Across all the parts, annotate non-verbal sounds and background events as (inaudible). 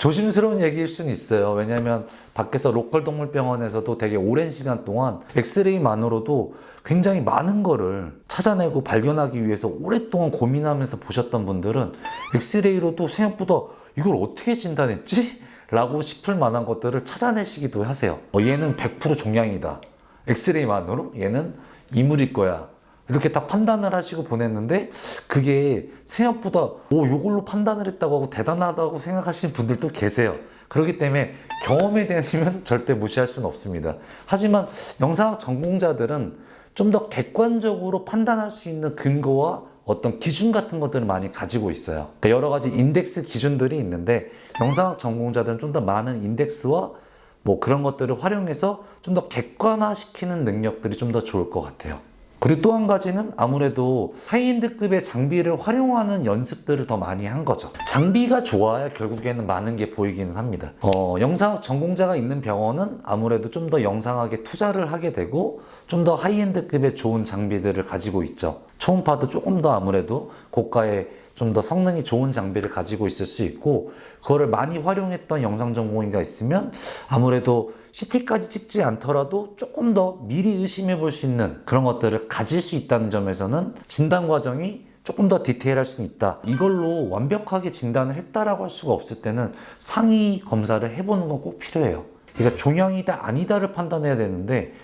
조심스러운 얘기일 수는 있어요. 왜냐하면 밖에서 로컬 동물병원에서도 되게 오랜 시간 동안 엑스레이만으로도 굉장히 많은 거를 찾아내고 발견하기 위해서 오랫동안 고민하면서 보셨던 분들은 엑스레이로도 생각보다 이걸 어떻게 진단했지? 라고 싶을 만한 것들을 찾아내시기도 하세요. 어, 얘는 100% 종양이다. 엑스레이만으로 얘는 이물일 거야. 이렇게 딱 판단을 하시고 보냈는데 그게 생각보다 오 요걸로 판단을 했다고 하고 대단하다고 생각하시는 분들도 계세요. 그렇기 때문에 경험에 대하면 (laughs) 절대 무시할 수는 없습니다. 하지만 영상학 전공자들은 좀 더 객관적으로 판단할 수 있는 근거와 어떤 기준 같은 것들을 많이 가지고 있어요. 여러 가지 인덱스 기준들이 있는데 영상학 전공자들은 좀 더 많은 인덱스와 뭐 그런 것들을 활용해서 좀 더 객관화시키는 능력들이 좀 더 좋을 것 같아요. 그리고 또 한 가지는 아무래도 하이엔드급의 장비를 활용하는 연습들을 더 많이 한 거죠. 장비가 좋아야 결국에는 많은 게 보이기는 합니다. 어, 영상학 전공자가 있는 병원은 아무래도 좀 더 영상학에 투자를 하게 되고 좀 더 하이엔드급의 좋은 장비들을 가지고 있죠. 초음파도 조금 더 아무래도 고가의 좀 더 성능이 좋은 장비를 가지고 있을 수 있고 그거를 많이 활용했던 영상 전공의가 있으면 아무래도 CT까지 찍지 않더라도 조금 더 미리 의심해 볼 수 있는 그런 것들을 가질 수 있다는 점에서는 진단 과정이 조금 더 디테일할 수는 있다. 이걸로 완벽하게 진단을 했다라고 할 수가 없을 때는 상위 검사를 해보는 건 꼭 필요해요. 그러니까 종양이다 아니다를 판단해야 되는데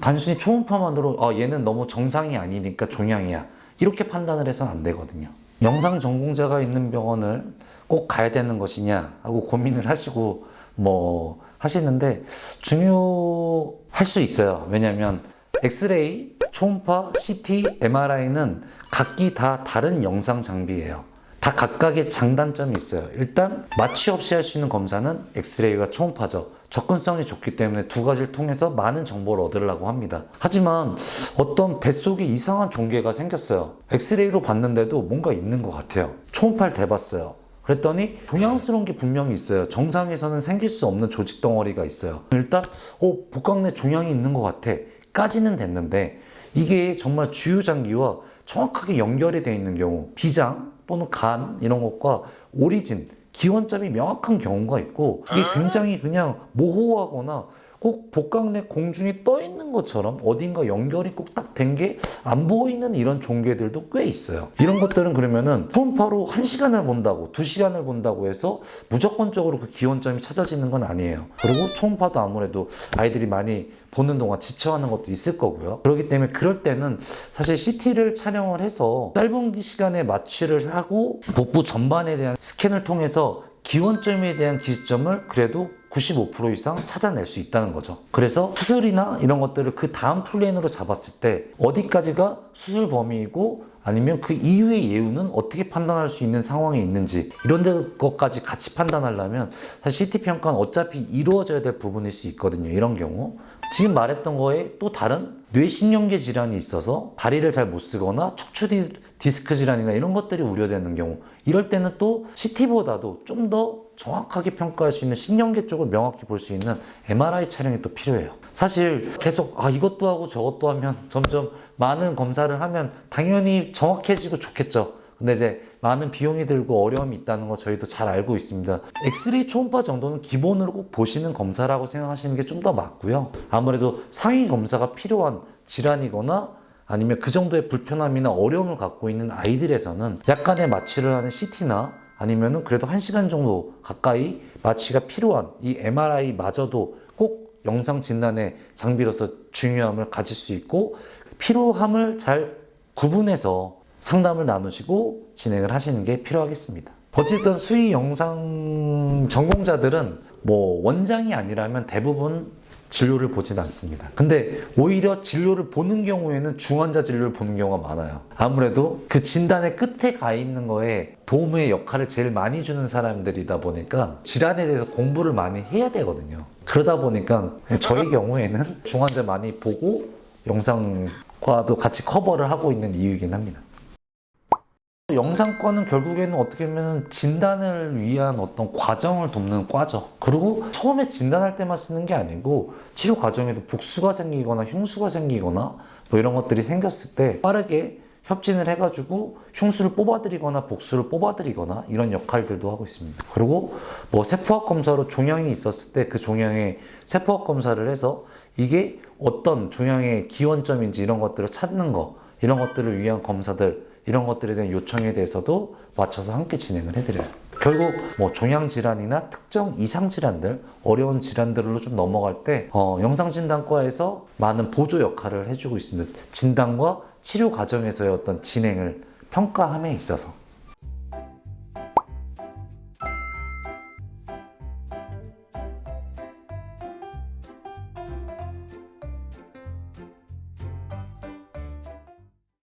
단순히 초음파만으로 아, 얘는 너무 정상이 아니니까 종양이야 이렇게 판단을 해서는 안 되거든요. 영상 전공자가 있는 병원을 꼭 가야 되는 것이냐 하고 고민을 하시고 뭐 하시는데 중요할 수 있어요. 왜냐하면 엑스레이, 초음파, CT, MRI는 각기 다 다른 영상 장비예요. 다 각각의 장단점이 있어요. 일단 마취 없이 할 수 있는 검사는 엑스레이와 초음파죠. 접근성이 좋기 때문에 두 가지를 통해서 많은 정보를 얻으려고 합니다. 하지만 어떤 뱃속에 이상한 종괴가 생겼어요. 엑스레이로 봤는데도 뭔가 있는 것 같아요. 초음파를 대봤어요. 그랬더니 종양스러운 게 분명히 있어요. 정상에서는 생길 수 없는 조직 덩어리가 있어요. 일단 어 복강내 종양이 있는 것 같아. 까지는 됐는데 이게 정말 주요 장기와 정확하게 연결이 되어 있는 경우 비장 또는 간 이런 것과 오리진 기원점이 명확한 경우가 있고 이게 굉장히 그냥 모호하거나 꼭 복강 내 공중에 떠 있는 것처럼 어딘가 연결이 꼭 딱 된 게 안 보이는 이런 종괴들도 꽤 있어요. 이런 것들은 그러면은 초음파로 한 시간을 본다고 두 시간을 본다고 해서 무조건적으로 그 기원점이 찾아지는 건 아니에요. 그리고 초음파도 아무래도 아이들이 많이 보는 동안 지쳐하는 것도 있을 거고요. 그렇기 때문에 그럴 때는 사실 CT를 촬영을 해서 짧은 시간에 마취를 하고 복부 전반에 대한 스캔을 통해서 기원점에 대한 기시점을 그래도 95% 이상 찾아낼 수 있다는 거죠. 그래서 수술이나 이런 것들을 그 다음 플랜으로 잡았을 때 어디까지가 수술 범위이고 아니면 그 이후의 예우는 어떻게 판단할 수 있는 상황에 있는지 이런 데 것까지 같이 판단하려면 사실 CT 평가는 어차피 이루어져야 될 부분일 수 있거든요. 이런 경우 지금 말했던 거에 또 다른 뇌신경계 질환이 있어서 다리를 잘 못 쓰거나 척추 디- 디스크 질환이나 이런 것들이 우려되는 경우 이럴 때는 또 CT보다도 좀더 정확하게 평가할 수 있는 신경계 쪽을 명확히 볼 수 있는 MRI 촬영이 또 필요해요. 사실 계속 아 이것도 하고 저것도 하면 점점 많은 검사를 하면 당연히 정확해지고 좋겠죠. 근데 이제 많은 비용이 들고 어려움이 있다는 거 저희도 잘 알고 있습니다. 엑스레이 초음파 정도는 기본으로 꼭 보시는 검사라고 생각하시는 게 좀 더 맞고요. 아무래도 상위 검사가 필요한 질환이거나 아니면 그 정도의 불편함이나 어려움을 갖고 있는 아이들에서는 약간의 마취를 하는 CT나 아니면은 그래도 한 시간 정도 가까이 마취가 필요한 이 MRI마저도 꼭 영상 진단의 장비로서 중요함을 가질 수 있고 필요함을 잘 구분해서 상담을 나누시고 진행을 하시는 게 필요하겠습니다. 어쨌든 수의 영상 전공자들은 뭐 원장이 아니라면 대부분 진료를 보진 않습니다. 근데 오히려 진료를 보는 경우에는 중환자 진료를 보는 경우가 많아요. 아무래도 그 진단의 끝에 가 있는 거에 도움의 역할을 제일 많이 주는 사람들이다 보니까 질환에 대해서 공부를 많이 해야 되거든요. 그러다 보니까 저희 (laughs) 경우에는 중환자 많이 보고 영상과도 같이 커버를 하고 있는 이유이긴 합니다. 영상과는 결국에는 어떻게 보면 진단을 위한 어떤 과정을 돕는 과죠. 그리고 처음에 진단할 때만 쓰는 게 아니고 치료 과정에도 복수가 생기거나 흉수가 생기거나 뭐 이런 것들이 생겼을 때 빠르게 협진을 해가지고 흉수를 뽑아드리거나 복수를 뽑아드리거나 이런 역할들도 하고 있습니다. 그리고 뭐 세포학 검사로 종양이 있었을 때 그 종양의 세포학 검사를 해서 이게 어떤 종양의 기원점인지 이런 것들을 찾는 거 이런 것들을 위한 검사들 이런 것들에 대한 요청에 대해서도 맞춰서 함께 진행을 해드려요. 결국 뭐 종양 질환이나 특정 이상 질환들 어려운 질환들로 좀 넘어갈 때 어, 영상진단과에서 많은 보조 역할을 해주고 있습니다. 진단과 치료 과정에서의 어떤 진행을 평가함에 있어서